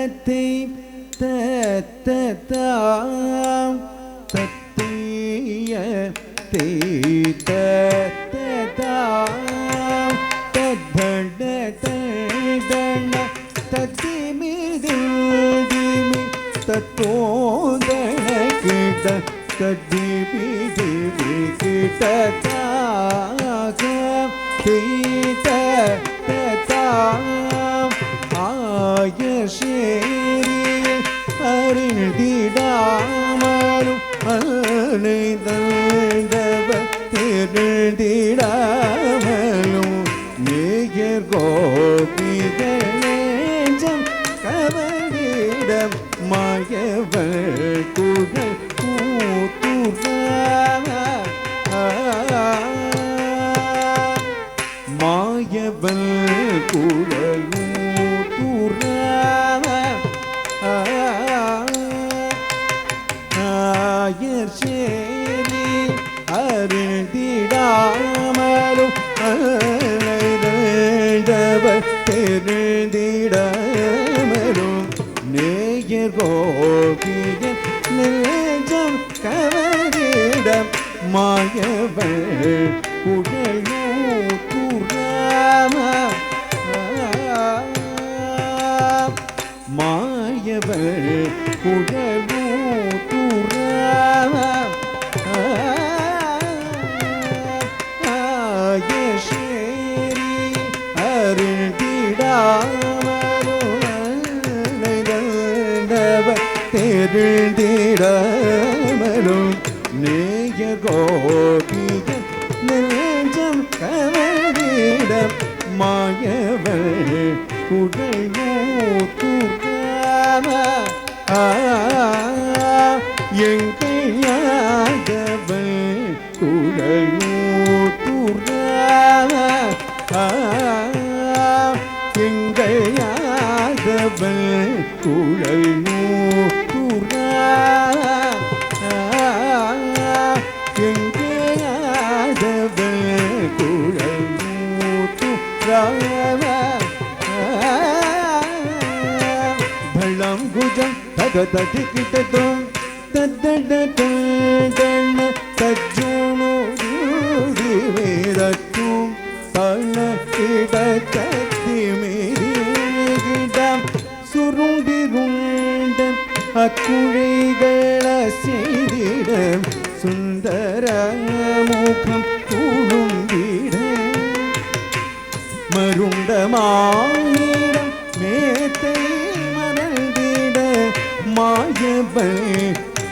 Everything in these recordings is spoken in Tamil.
تتي تتتا تتي تي تتتا تدد تدن تتي ميدي تتو دنك تدي بيدي تتتا تي تتتا சேரி அறிந்திடாமலும் அனைதந்தவ திருந்திடாமலும் நேயர் கோபிகளேஞ்சம் கவனிடம் மாயவள் ஆயர் சேரி அருந்திடாமலும் அழைதவர் தெரிந்திடாமலும். நேயர் கோபியன் நெஞ்சம் கவரிடம் மாயவள் குழலூத்துறாம மாயவள் தெரிந்திடாமலும் நேய கோபிக நெஞ்சம் கவரிடம் மாயவள் குழலூத்துறாம எங்கையாதவள் குழலூத்துறாம எங்கையாதவள் குழலூத்துறாம ഭളം ഭുജം തകതടി കിട്ടതും തദ്ദട സജ്ജുണു ചെയ്തിടം സുന്ദര மருண்ட மருண்டமாயிடம் மேத்தை மறந்திட மாயவள்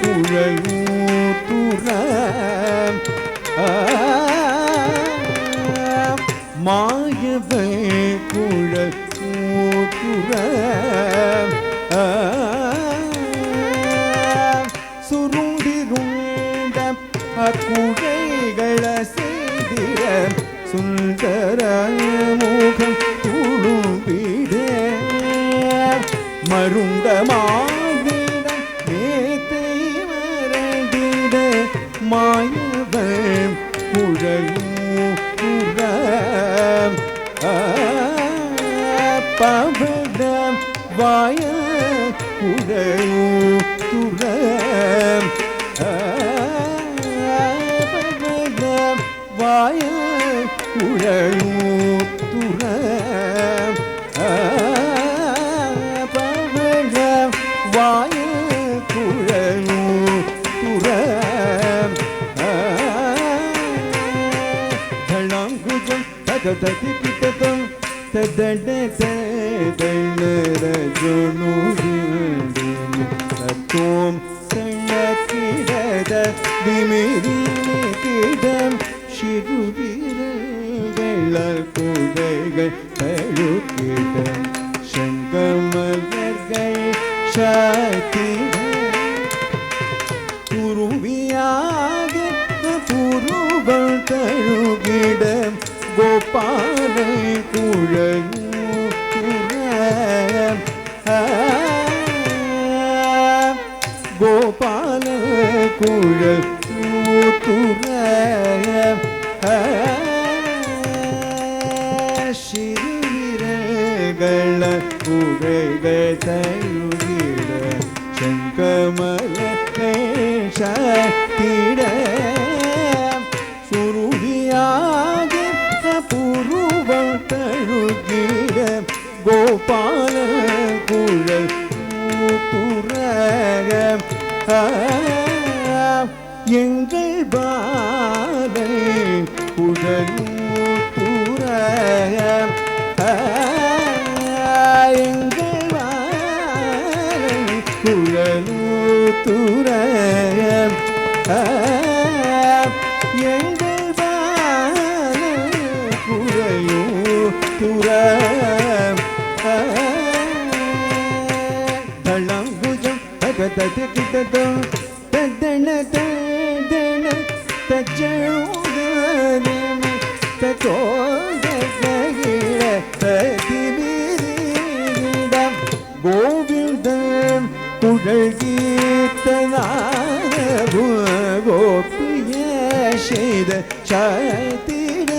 குழலூத்துற மாயவள் குழல் ஊத்துற மருண்டமாகிட நேத்தை மறந்திட மாயவன் குழலூர பவடம் வாய குழலூர பவடம் வாய குழலூத்துற ஜொணுரிடும் தத்துவம் சண்ணக்கிடத திமிரினி கிடம் சிறுவீரங்கள் குடைகள் தழுக்கிடம் செங்கமலர்கள் சாத்திடம். குருவியாக புருவம் தழுகிட கோபாலை குழலூர கோபால குழல் ஊத்துற சிறுவிரகள குகைகள் தழுகிட செங்கமல கேஷத்திட எங்கள் பாலை உடலூர எங்கள் பாலை உடலூர எங்கள் பாலை குறையூர தளங்குஜம் தகதது கிட்டதும் ததன ഗോവിന്ദൻ കുഴൽഗീത്തനാഗോപിയ ചെയ്ത ശയത്തിര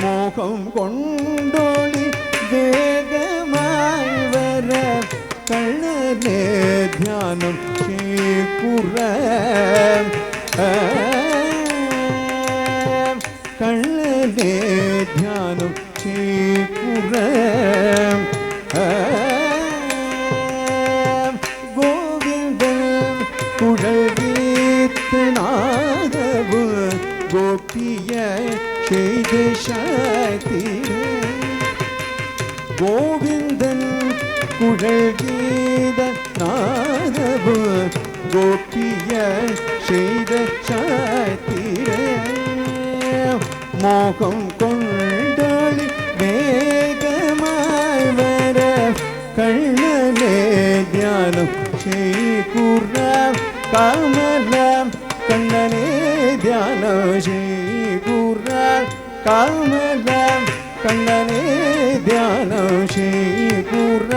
മോഹം കൊണ്ടോളി വേഗമായി വര കണ്ണനെ ധ്യാനം ചെയ് കുറ கொண்டோழி வேகமாய் வர கண்ணனே தியானம் சேக்குற கண்ணனே தியானம் சேக்குற கோவிந்தன் குழல் வீத்தனாதவு கோபிய செய்த சத்திரே கோவிந்தன் குழல் கீத நாதவு கோபிய செய்த சாத்திரே மோகம் கொண்டொளி வேகமாய் வர கண்ணனே தியானம் செய்குற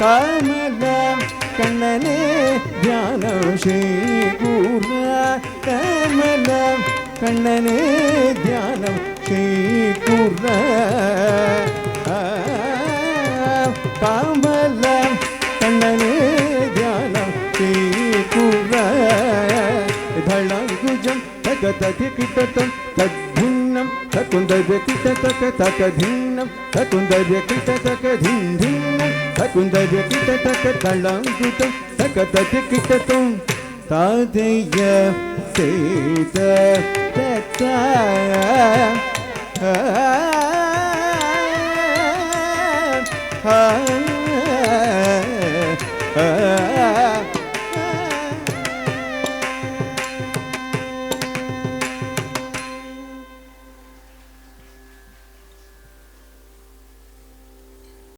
கமலம் கண்ணனே தியானம் செய்குற கமலம். கண்ணனே தியானம் செய்குறான் கமலம். கண்ணனே தியானம் செய்குறான் கண்ணனே தியானம் செய்குறான் கமலம் தளங்குஜம் தகததி கிட்டத்தம் தத்பின்னம் தகுந்தவ்ய கிட்ட தக தக தின்னம் தகுந்தவ்ய கிட்ட தக தின் தின்னம் தகுந்தது கிட்ட தக தளங்குஜம் தகததி கிட்டத்தம் தாதைய செய்த தத்த ஆ ஆ